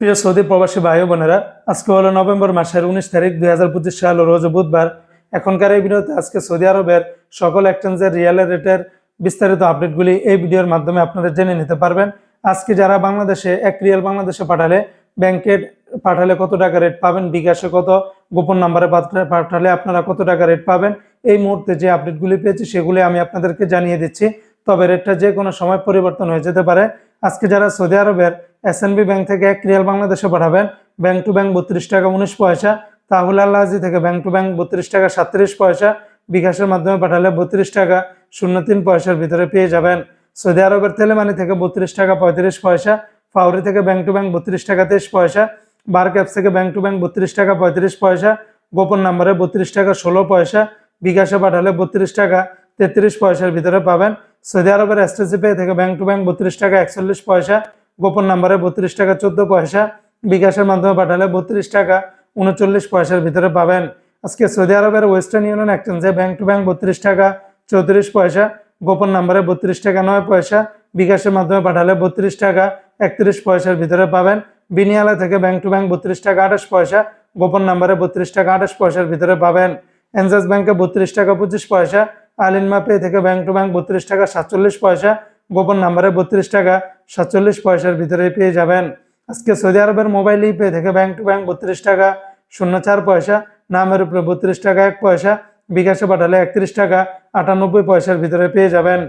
প্রিয় সৌদি প্রবাসী ভাই বোনেরা, আজকে হলো নভেম্বর মাসের উনিশ তারিখ দুই হাজার পঁচিশ সাল, রোজ বুধবার। এখনকার এই ভিডিওতে আজকে সৌদি আরবের সকল এক্সচেঞ্জের রিয়েল রেটের বিস্তারিত আপডেটগুলি এই ভিডিওর মাধ্যমে আপনারা জেনে নিতে পারবেন। আজকে যারা বাংলাদেশে, এক রিয়েল বাংলাদেশে পাঠালে ব্যাংকে পাঠালে কত টাকা রেট পাবেন, বিকাশে কত, গোপন নাম্বারে পাঠা- পাঠালে আপনারা কত টাকা রেট পাবেন, এই মুহূর্তে যে আপডেটগুলি পেয়েছি সেগুলি আমি আপনাদেরকে জানিয়ে দিচ্ছি। তবে রেটটা যে কোনো সময় পরিবর্তন হয়ে যেতে পারে। আজকে যারা সৌদি আরবের এসএনবি ব্যাংক থেকে এক রিয়াল বাংলাদেশে পাঠাবেন। ব্যাংক টু ব্যাংক বত্রিশ টাকা উনিশ পয়সা। তাহুল আল্লাহাজি থেকে ব্যাংক টু ব্যাংক বত্রিশ টাকা সাতত্রিশ পয়সা। বিকাশের মাধ্যমে পাঠালে বত্রিশ টাকা শূন্য তিন পয়সার ভিতরে পেয়ে যাবেন। সৌদি আরবের তেলেমানি থেকে বত্রিশ টাকা পঁয়ত্রিশ পয়সা। ফাউরি থেকে ব্যাংক টু ব্যাংক বত্রিশ টাকা তেইশ পয়সা। বার ক্যাপস থেকে ব্যাংক টু ব্যাংক বত্রিশ টাকা পঁয়ত্রিশ পয়সা। গোপন নম্বরে বত্রিশ টাকা ষোলো পয়সা। বিকাশে পাঠালে বত্রিশ টাকা তেত্রিশ পয়সার ভিতরে পাবেন। সৌদি আরবের এসটিসি পে থেকে ব্যাংক টু ব্যাংক বত্রিশ টাকা একচল্লিশ পয়সা। গোপন নাম্বারে বত্রিশ টাকা চোদ্দ পয়সা, বিকাশের মাধ্যমে পাঠালে বত্রিশ টাকা উনচল্লিশ পয়সার ভিতরে পাবেন। আজকে সৌদি আরবের ওয়েস্টার্ন ইউনিয়ন এক্সচেঞ্জে ব্যাংক টু ব্যাংক বত্রিশ টাকা চৌত্রিশ পয়সা, গোপন নাম্বারে বত্রিশ টাকা নয় পয়সা, বিকাশের মাধ্যমে পাঠালে বত্রিশ টাকা একত্রিশ পয়সার ভিতরে পাবেন। বিনিয়ালা থেকে ব্যাংক টু ব্যাংক বত্রিশ টাকা আঠাশ পয়সা, গোপন নাম্বারে বত্রিশ টাকা আঠাশ পয়সার ভিতরে পাবেন। এনজাস ব্যাংকে বত্রিশ টাকা পঁচিশ পয়সা, আলিনমা পে থেকে ব্যাংক টু ব্যাংক বত্রিশ টাকা সাতচল্লিশ পয়সা গোপন নাম্বারে বত্রিশ টাকা সাতচল্লিশ পয়সার ভিতরে পেয়ে যাবেন। আজকে সৌদি আরবের মোবাইল পে থেকে ব্যাংক টু ব্যাংক বত্রিশ টাকা, শূন্য চার পয়সা, নামের উপরে বত্রিশ টাকা, এক পয়সা, বিকাশে পাঠালে একত্রিশ টাকা, আটানব্বই পয়সার ভিতরে পেয়ে যাবেন।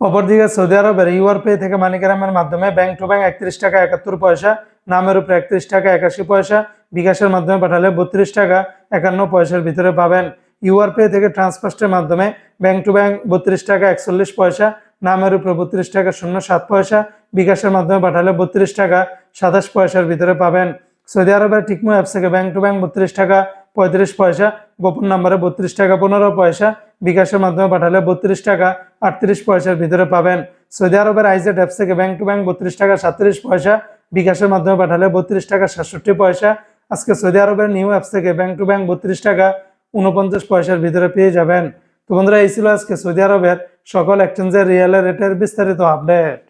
অপরদিকে সৌদি আরবের ইউআর পে থেকে মানিকেরামের মাধ্যমে ব্যাংক টু ব্যাংক একত্রিশ টাকা, একাত্তর পয়সা, নামের উপরে একত্রিশ টাকা, একাশি পয়সা, বিকাশের মাধ্যমে পাঠালে বত্রিশ টাকা, একান্ন পয়সার ভিতরে পাবেন। ইউআর পে থেকে ট্রান্সফার্স্টের মাধ্যমে ব্যাংক টু ব্যাংক বত্রিশ টাকা, একচল্লিশ পয়সা নামের উপরে বত্রিশ টাকা শূন্য সাত পয়সা, বিকাশের মাধ্যমে পাঠালে বত্রিশ টাকা সাতাশ পয়সার ভিতরে পাবেন। সৌদি আরবের টিকমো অ্যাপস থেকে ব্যাংক টু ব্যাংক বত্রিশ টাকা পঁয়ত্রিশ পয়সা, গোপন নাম্বারে বত্রিশ টাকা পনেরো পয়সা, বিকাশের মাধ্যমে পাঠালে বত্রিশ টাকা আটত্রিশ পয়সার ভিতরে পাবেন। সৌদি আরবের আইজেড অ্যাপস থেকে ব্যাংক টু ব্যাংক বত্রিশ টাকা সাতত্রিশ পয়সা, বিকাশের মাধ্যমে পাঠালে বত্রিশ টাকা সাতষট্টি পয়সা। আজকে সৌদি আরবের নিউ অ্যাপস থেকে ব্যাংক টু ব্যাংক বত্রিশ টাকা উনপঞ্চাশ পয়সার ভিতরে পেয়ে যাবেন। তো বন্ধুরা, এই ছিল আজকে সৌদি আরবের সকল এক্সচেঞ্জের রিয়েলের রেটের বিস্তারিত আপডেট